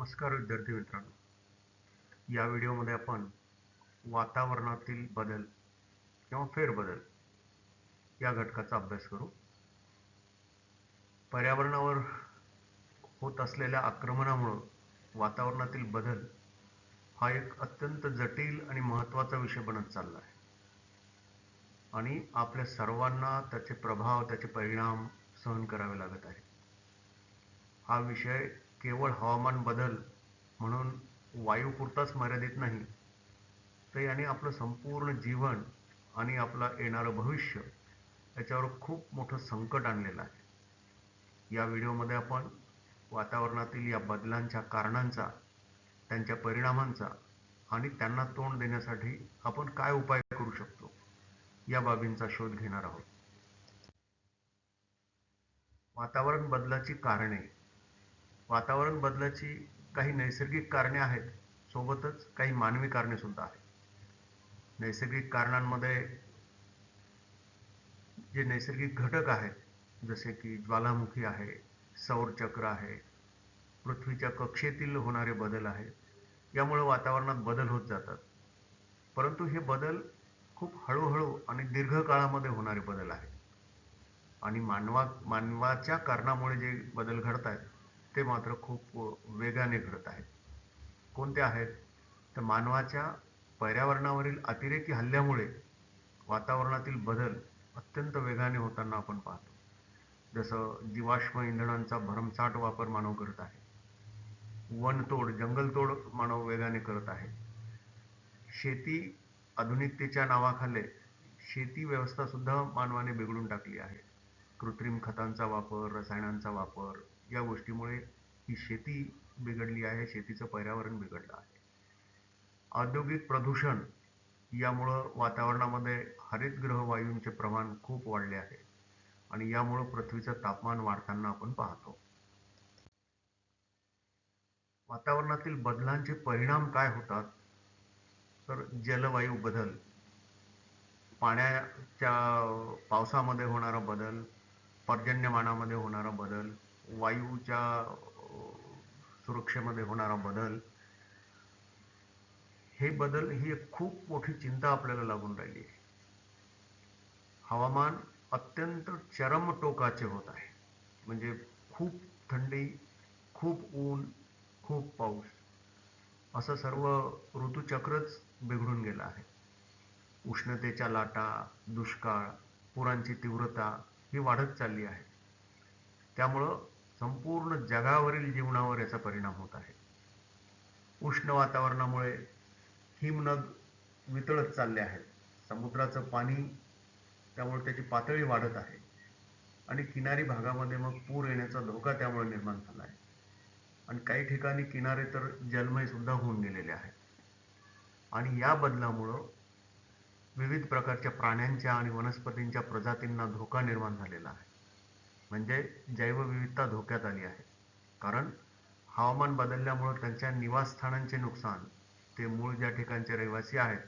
नमस्कार विद्यार्थी मित्रांनो. या व्हिडिओमध्ये आपण वातावरणातील बदल किंवा फेरबदल या घटकाचा अभ्यास करू. पर्यावरणावर होत असलेल्या आक्रमणामुळं वातावरणातील बदल हा एक अत्यंत जटिल आणि महत्त्वाचा विषय बनत चालला आहे. आणि आपल्या सर्वांना त्याचे प्रभाव त्याचे परिणाम सहन करावे लागत आहे हा विषय केवळ हवामान बदल म्हणून वायूपुरताच मर्यादित नाही. तर याने आपलं संपूर्ण जीवन आणि आपलं येणारं भविष्य याच्यावर खूप मोठं संकट आणलेलं आहे. या व्हिडिओमध्ये आपण वातावरणातील या बदलांच्या कारणांचा त्यांच्या परिणामांचा आणि त्यांना तोंड देण्यासाठी आपण काय उपाय करू शकतो या बाबींचा शोध घेणार आहोत. वातावरण बदलाची कारणे वातावरण बदलाची काही नैसर्गिक कारणे आहेत सोबतच काही मानवी कारणे सुद्धा आहेत. नैसर्गिक कारणांमध्ये जे नैसर्गिक घटक आहेत जसे की ज्वालामुखी आहे सौरचक्र आहे पृथ्वीच्या कक्षेतील होणारे बदल आहेत यामुळे वातावरणात बदल होत जातात. परंतु हे बदल खूप हळूहळू आणि दीर्घकाळामध्ये होणारे बदल आहेत. आणि मानवा मानवाच्या कारणामुळे जे बदल घडत आहेत ते मात्र खूप वेगाने घडत आहेत. कोणते आहेत? तर मानवाच्या पर्यावरणावरील अतिरेकी हल्ल्यामुळे वातावरणातील बदल अत्यंत वेगाने होताना आपण पाहतो. जसं जीवाश्म इंधनांचा भरमसाठ वापर मानव करत आहे. वनतोड जंगलतोड मानव वेगाने करत आहे. शेती आधुनिकतेच्या नावाखाली शेती व्यवस्था सुद्धा मानवाने बिघडून टाकली आहे. कृत्रिम खतांचा वापर रसायनांचा वापर या गोष्टीमुळे ही शेती बिघडली आहे शेतीचं पर्यावरण बिघडलं आहे. औद्योगिक प्रदूषण यामुळं वातावरणामध्ये हरितगृह वायूंचे प्रमाण खूप वाढले आहे आणि यामुळं पृथ्वीचं तापमान वाढताना आपण पाहतो. वातावरणातील बदलांचे परिणाम काय होतात? तर जलवायू बदल पाण्याच्या पावसामध्ये होणारा बदल पर्जन्यमानामध्ये होणारा बदल वायूच्या सुरक्षेमध्ये होणारा बदल हे बदल ही एक खूप मोठी चिंता आपल्याला लागून राहिली आहे. हवामान अत्यंत चरम टोकाचे होत आहे. म्हणजे खूप थंडी खूप ऊन खूप पाऊस असं सर्व ऋतुचक्रच बिघडून गेलं आहे. उष्णतेच्या लाटा दुष्काळ पुरांची तीव्रता ही वाढत चालली आहे. त्यामुळं संपूर्ण जगावरील जीवनावर याचा परिणाम होत आहे. उष्ण वातावरणामुळे हिमनग वितळत चालले आहेत. समुद्राचं पाणी त्यामुळे त्याची पातळी वाढत आहे. आणि किनारी भागामध्ये मग पूर येण्याचा धोका त्यामुळे निर्माण झाला आहे. आणि काही ठिकाणी किनारे तर जलमय सुद्धा होऊन गेलेले आहेत. आणि या बदलामुळं विविध प्रकारच्या प्राण्यांच्या आणि वनस्पतींच्या प्रजातींना धोका निर्माण झालेला आहे. म्हणजे जैवविविधता धोक्यात आली आहे. कारण हवामान बदलल्यामुळं त्यांच्या निवासस्थानांचे नुकसान ते मूळ ज्या ठिकाणचे रहिवासी आहेत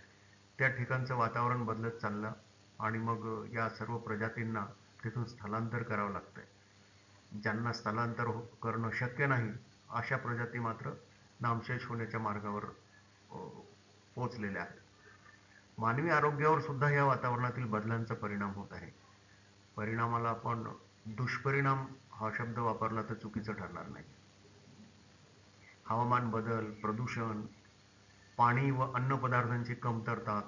त्या ठिकाणचं वातावरण बदलत चाललं आणि मग या सर्व प्रजातींना तिथून स्थलांतर करावं लागतंय. ज्यांना स्थलांतर हो करणं शक्य नाही अशा प्रजाती मात्र नामशेष होण्याच्या मार्गावर पोचलेल्या आहेत. मानवी आरोग्यावर सुद्धा या वातावरणातील बदलांचा परिणाम होत आहे. परिणामाला आपण दुष्परिणाम हा शब्द वापरला तर चुकीचं ठरणार नाही. हवामान बदल प्रदूषण पाणी व अन्नपदार्थांची कमतरता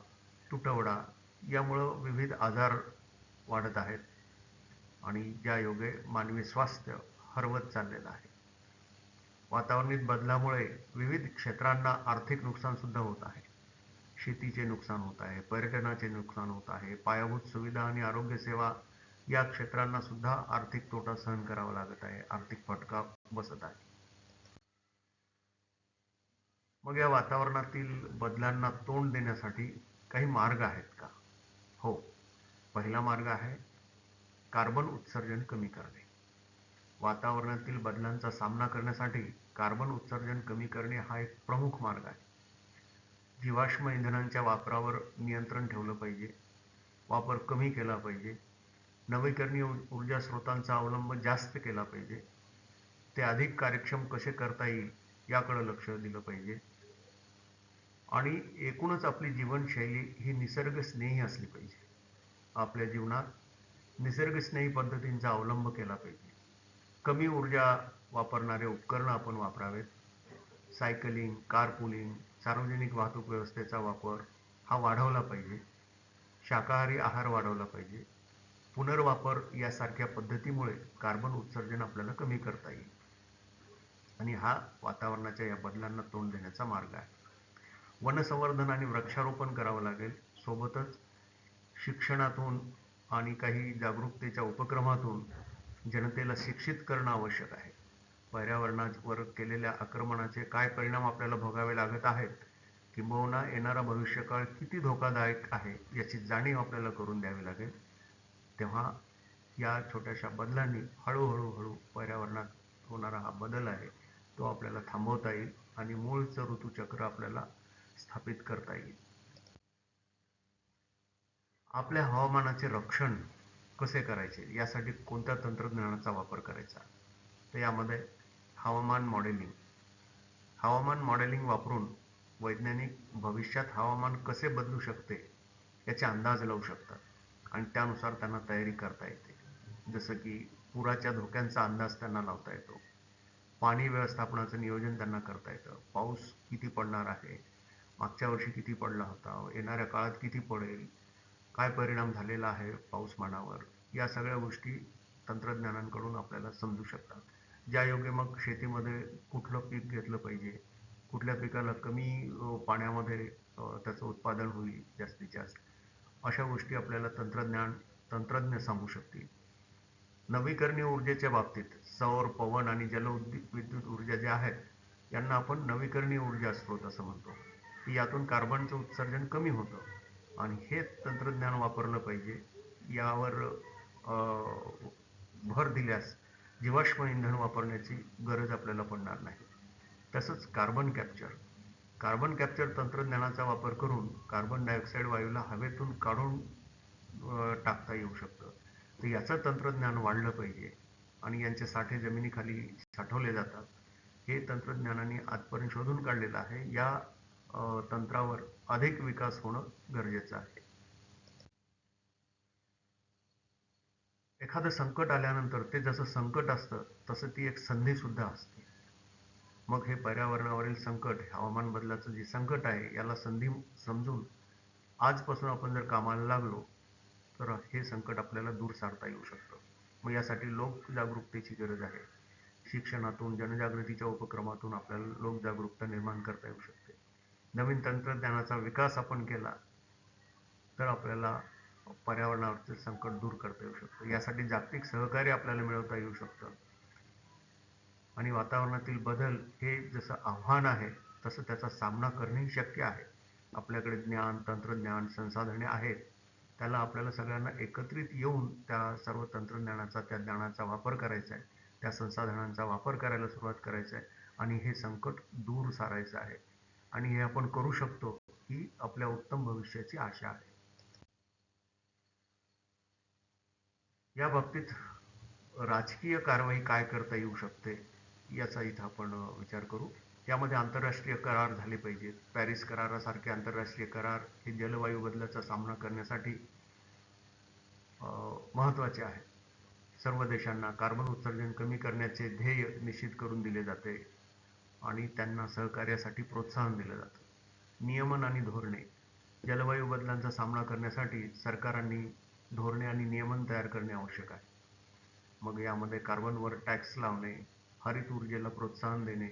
तुटवडा यामुळं विविध आजार वाढत आहेत आणि ज्या योगे मानवी स्वास्थ्य हरवत चाललेलं आहे. वातावरणीत बदलामुळे विविध क्षेत्रांना आर्थिक नुकसान सुद्धा होत आहे. शेतीचे नुकसान होत आहे पर्यटनाचे नुकसान होत आहे पायाभूत सुविधा आणि आरोग्य सेवा या क्षेत्रांना सुद्धा आर्थिक तोटा सहन करावा लागत आहे. आर्थिक फटका बसत आहे. मग या वातावरणातील बदलांना तोंड देण्यासाठी काही मार्ग आहेत का? हो. पहिला मार्ग आहे कार्बन उत्सर्जन कमी करणे. वातावरणातील बदलांचा सामना करण्यासाठी कार्बन उत्सर्जन कमी करणे हा एक प्रमुख मार्ग आहे. जीवाश्म इंधनांच्या वापरावर नियंत्रण ठेवलं पाहिजे. वापर कमी केला पाहिजे. नवीकरणीय ऊर्जा स्रोतांचा अवलंब जास्त केला पाहिजे. ते अधिक कार्यक्षम कसे करता येईल याकडे लक्ष दिलं पाहिजे. आणि एकूणच आपली जीवनशैली ही निसर्गस्नेही असली पाहिजे. आपल्या जीवनात निसर्गस्नेही पद्धतींचा अवलंब केला पाहिजे. कमी ऊर्जा वापरणारे उपकरणं आपण वापरावेत. सायकलिंग कारपुलिंग सार्वजनिक वाहतूक व्यवस्थेचा वापर हा वाढवला पाहिजे. शाकाहारी आहार वाढवला पाहिजे. पुनर्वापर यासारख्या पद्धतीमुळे कार्बन उत्सर्जन आपल्याला कमी करता येईल. आणि हा वातावरणाच्या या बदलांना तोंड देण्याचा मार्ग आहे. वनसंवर्धन आणि वृक्षारोपण करावं लागेल. सोबतच शिक्षणातून आणि काही जागरूकतेच्या उपक्रमातून जनतेला शिक्षित करणं आवश्यक आहे. पर्यावरणावर केलेल्या आक्रमणाचे काय परिणाम आपल्याला भोगावे लागत आहेत? किंबहुना येणारा भविष्यकाळ किती धोकादायक आहे याची जाणीव आपल्याला करून द्यावी लागेल. तेव्हा या छोट्याशा बदलांनी हळूहळू हळू पर्यावरणात होणारा हा बदल आहे तो आपल्याला थांबवता येईल आणि मूळचं ऋतुचक्र आपल्याला स्थापित करता येईल. आपल्या हवामानाचे रक्षण कसे करायचे? यासाठी कोणत्या तंत्रज्ञानाचा वापर करायचा? तर यामध्ये हवामान मॉडेलिंग. हवामान मॉडेलिंग वापरून वैज्ञानिक भविष्यात हवामान कसे बदलू शकते याचे अंदाज लावू शकतात. आणि त्यानुसार त्यांना तयारी करता येते. जसं की पुराच्या धोक्यांचा अंदाज त्यांना लावता येतो. पाणी व्यवस्थापनाचं नियोजन त्यांना करता येतं. पाऊस किती पडणार आहे? मागच्या वर्षी किती पडला होता? येणाऱ्या काळात किती पडेल? काय परिणाम झालेला आहे पाऊसमानावर या सगळ्या गोष्टी तंत्रज्ञानांकडून आपल्याला समजू शकतात. ज्या योग्य मग शेतीमध्ये कुठलं पीक घेतलं पाहिजे? कुठल्या पिकाला कमी पाण्यामध्ये त्याचं उत्पादन होईल जास्तीत जास्त? अशा गोष्टी आपल्याला तंत्रज्ञान तंत्रज्ञ सांगू शकतील. नवीकरणीय ऊर्जेच्या बाबतीत सौर पवन आणि जलउद्दीप विद्युत ऊर्जा ज्या आहेत यांना आपण नवीकरणीय ऊर्जा स्रोत असं म्हणतो. की यातून कार्बनचं उत्सर्जन कमी होतं आणि हे तंत्रज्ञान वापरलं पाहिजे. यावर भर दिल्यास जीवाश्म इंधन वापरण्याची गरज आपल्याला पडणार नाही. तसंच कार्बन कॅप्चर कार्बन कॅप्चर तंत्रज्ञानाचा वापर करून कार्बन डायऑक्साईड वायूला हवेतून काढून टाकता येऊ शकतं. तर याचं तंत्रज्ञान वाढलं पाहिजे आणि यांचे साठे जमिनीखाली साठवले जातात. हे तंत्रज्ञानाने आजपर्यंत शोधून काढलेलं आहे. या तंत्रावर अधिक विकास होणं गरजेचं आहे. एखादं संकट आल्यानंतर ते जसं संकट असतं तसं ती एक संधी सुद्धा असते. मग हे पर्यावरणावरील संकट हवामान बदलाचं जे संकट आहे याला संधी समजून आजपासून आपण जर कामाला लागलो तर हे संकट आपल्याला दूर सारता येऊ शकतं. मग यासाठी लोकजागरूकतेची गरज आहे. शिक्षणातून जनजागृतीच्या उपक्रमातून आपल्याला लोकजागरूकता निर्माण करता येऊ शकते. नवीन तंत्रज्ञानाचा विकास आपण केला तर आपल्याला पर्यावरणावरचे संकट दूर करता येऊ शकतं. यासाठी जागतिक सहकार्य आपल्याला मिळवता येऊ शकतं. आणि वातावरणातील बदल हे जसं आव्हान आहे तसं त्याचा सामना करणेही शक्य आहे. आपल्याकडे ज्ञान तंत्रज्ञान संसाधने आहेत. त्याला आपल्याला सगळ्यांना एकत्रित येऊन त्या सर्व तंत्रज्ञानाचा त्या ज्ञानाचा वापर करायचा आहे. त्या संसाधनांचा वापर करायला सुरुवात करायचा आहे आणि हे संकट दूर सारायचं आहे. आणि हे आपण करू शकतो ही आपल्या उत्तम भविष्याची आशा आहे. या बाबतीत राजकीय कारवाई काय करता येऊ शकते? याचा इथं आपण विचार करू. यामध्ये आंतरराष्ट्रीय करार झाले पाहिजेत. पॅरिस करारासारखे आंतरराष्ट्रीय करार हे जलवायू बदलाचा सामना करण्यासाठी महत्त्वाचे आहेत सर्व देशांना कार्बन उत्सर्जन कमी करण्याचे ध्येय निश्चित करून दिले जाते आणि त्यांना सहकार्यासाठी प्रोत्साहन दिलं जातं. नियमन आणि धोरणे. जलवायू बदलांचा सामना करण्यासाठी सरकारांनी धोरणे आणि नियमन तयार करणे आवश्यक आहे. मग यामध्ये कार्बनवर टॅक्स लावणे हरित ऊर्जेला प्रोत्साहन देणे.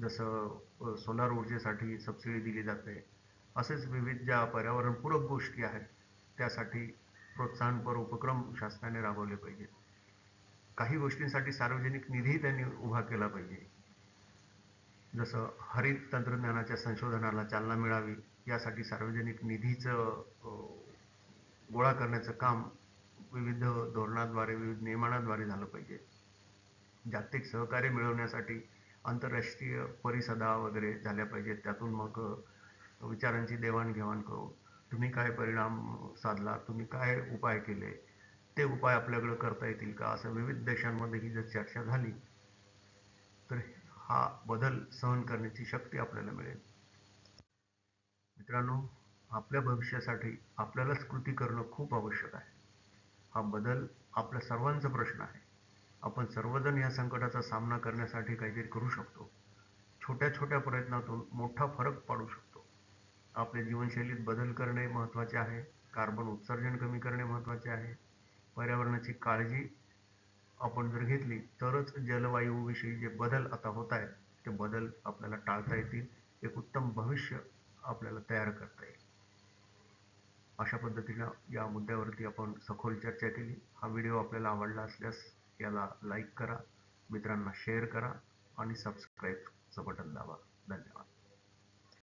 जसं सोलार ऊर्जेसाठी सबसिडी दिली जाते. असेच विविध ज्या पर्यावरणपूरक गोष्टी आहेत त्यासाठी प्रोत्साहनपर उपक्रम शासनाने राबवले पाहिजेत. काही गोष्टींसाठी सार्वजनिक निधी त्यांनी उभा केला पाहिजे. जसं हरित तंत्रज्ञानाच्या संशोधनाला चालना मिळावी यासाठी सार्वजनिक निधीचं गोळा करण्याचं काम विविध धोरणाद्वारे विविध नियमनाद्वारे झालं पाहिजे. जागतिक सहकार्य मिळवण्यासाठी आंतरराष्ट्रीय परिषदा वगैरे झाल्या पाहिजेत. त्यातून मग विचारांची देवाणघेवाण करू तुम्ही काय परिणाम साधला? तुम्ही काय उपाय केले? ते उपाय आपल्याकडे करता येतील का? असं विविध देशांमध्ये ही जर चर्चा झाली तर हा बदल सहन करण्याची शक्ती आपल्याला मिळेल. मित्रांनो आपल्या भविष्यासाठी आपल्यालाच कृती करणं खूप आवश्यक आहे. हा बदल आपल्या सर्वांचा प्रश्न आहे. आपण सर्वजण या संकटाचा सामना करण्यासाठी काहीतरी करू शकतो. छोट्या छोट्या प्रयत्नातून मोठा फरक पाडू शकतो. आपल्या जीवनशैलीत बदल करणे महत्त्वाचे आहे. कार्बन उत्सर्जन कमी करणे महत्त्वाचे आहे. पर्यावरणाची काळजी आपण जर घेतली तरच जलवायूविषयी जे बदल आता होत आहेत ते बदल आपल्याला टाळता येतील. एक उत्तम भविष्य आपल्याला तयार करता येईल. अशा पद्धतीनं या मुद्द्यावरती आपण सखोल चर्चा केली. हा व्हिडिओ आपल्याला आवडला असल्यास याला लाईक करा. मित्रांना शेअर करा आणि सबस्क्राईबचं बटन दाबा. धन्यवाद.